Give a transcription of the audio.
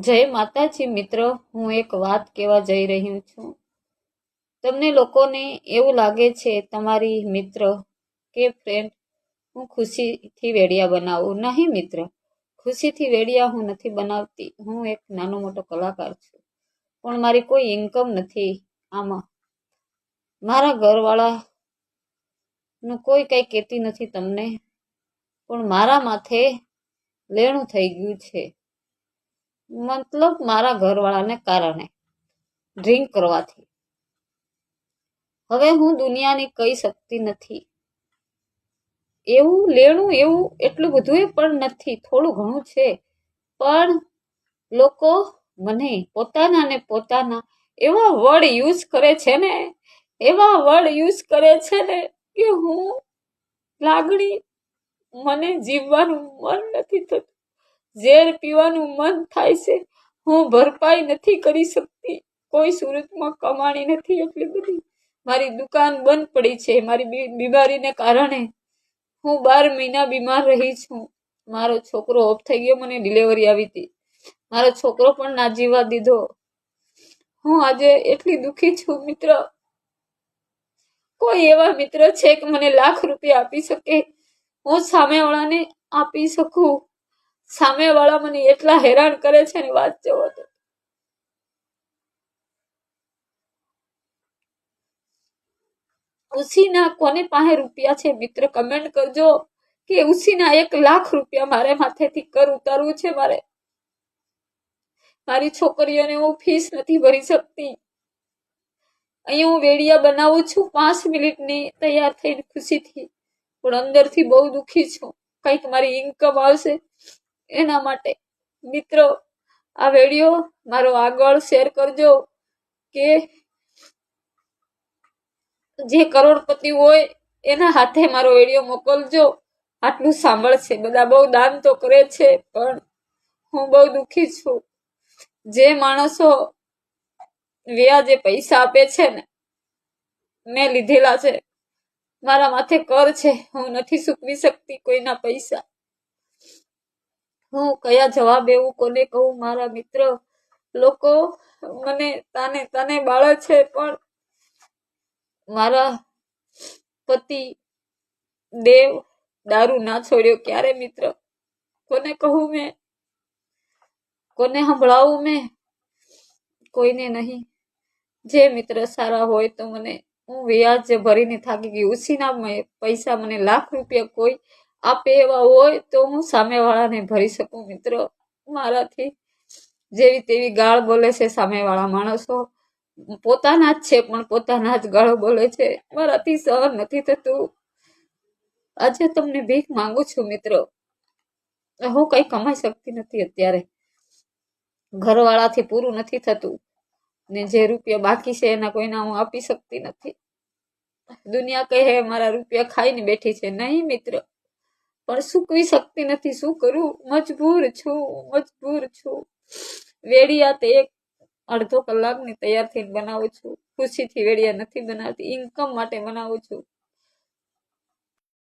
જય માતાજી મિત્રો, હું એક વાત કહેવા જઈ રહ્યું છું. તમને લોકોને એવું લાગે છે તમારી મિત્ર કે ફ્રેન્ડ હું ખુશીથી વેડિયા બનાવું? નહીં મિત્ર, ખુશીથી વેડિયા હું નથી બનાવતી. હું એક નાનો મોટો કલાકાર છું. પણ મારી કોઈ ઇન્કમ નથી આમાં. મારા ઘરવાળાનું કોઈ કંઈ કહેતી નથી તમને. પણ મારા માથે લેણું થઈ ગયું છે. મતલબ મારા ઘરવાળાને કારણે. ડ્રિંક કરવાથી. હવે હું દુનિયાની કહી શકતી નથી. એવું, લેણું, એવું, એટલું બધું પણ નથી. થોડું ઘણું છે. પણ લોકો મને પોતાના ને પોતાના એવા વર્ડ યુઝ કરે છે ને, એવા વર્ડ યુઝ કરે છે ને કે હું લાગણી મને જીવવાનું મન નથી થતું. ઝેર પીવાનું મન થાય છે. હું ભરપાઈ નથી કરી શકતી. કોઈ સુરતમાં કમાણી નથી એટલી બધી. મારી દુકાન બંધ પડી છે. મારી બીમારીને કારણે હું બાર મહિના બીમાર રહી છું. મારો છોકરો ઓફ થઈ ગયો. મને ડિલિવરી આવી હતી. મારો છોકરો પણ ના જીવા દીધો. હું આજે એટલી દુઃખી છું, મિત્ર. કોઈ એવા મિત્ર છે કે મને લાખ રૂપિયા આપી શકે? હું સામેવાળાને આપી શકું? સામેવાળા મને એટલા હેરાન કરે છે ને વાત જવો તો. ઉસીના કોને પાસે રૂપિયા છે મિત્ર? કમેન્ટ કરજો કે ઉસીના એક લાખ રૂપિયા મારે માથેથી કર ઉતારવું છે મારે? મારી છોકરીઓને હું ફીસ નથી ભરી શકતી. અહીંયા હું વેડિયા બનાવું છું, પાંચ મિનિટની તૈયાર થઈને ખુશીથી, પણ અંદરથી બહુ દુઃખી છું. કંઈક મારી ઇન્કમ આવશે એના માટે. મિત્રો, આ વીડિયો મારો આગળ શેર કરજો કે જે કરોડપતિ હોય એના હાથે મારો વીડિયો મોકલજો. આટલું સાંભળશે. બધા બહુ દાન તો કરે છે, પણ હું બહુ દુખી છું. જે માણસો વ્યાજે પૈસા આપે છે ને, મેં લીધેલા છે. મારા માથે કર છે. હું નથી સૂકવી શકતી કોઈના પૈસા. હું કયા જવાબ એવું કોને કહું? મારા મિત્ર લોકો મને તાને, તને બાળે છે, પણ મારા પતિ દેવ દારૂ ના છોડ્યો. ક્યારે મિત્ર? કોને કહું મેં? કોને સંભળાવું મેં? કોઈને નહીં. જે મિત્ર સારા હોય તો મને હું વ્યાજ ભરીને થાકી ગઈ. ઉછીના પૈસા મને લાખ રૂપિયા કોઈ આપે એવા હોય તો હું સામેવાળાને ભરી શકું, મિત્ર. મારાથી જેવી તેવી ગાળ બોલે છે સામેવાળા માણસો. પોતાના જ છે, પણ પોતાના જ ગાળો બોલે છે. મારાથી સહન નથી થતું. આજે તમને ભીખ માંગુ છું, મિત્રો. હું કઈ કમાઈ શકતી નથી અત્યારે. ઘરવાળાથી પૂરું નથી થતું. ને જે રૂપિયા બાકી છે એના કોઈના હું આપી શકતી નથી. દુનિયા કહે મારા રૂપિયા ખાઈને બેઠી છે. નહીં, મિત્ર. પણ સૂકવી શકતી નથી. શું કરું? મજબૂર છું મજબૂર છું. વેડિયા તે એક અડધો કલાકની તૈયાર થઈને બનાવું છું. ખુશીથી વેડિયા નથી બનાવતી. ઇન્કમ માટે બનાવું છું.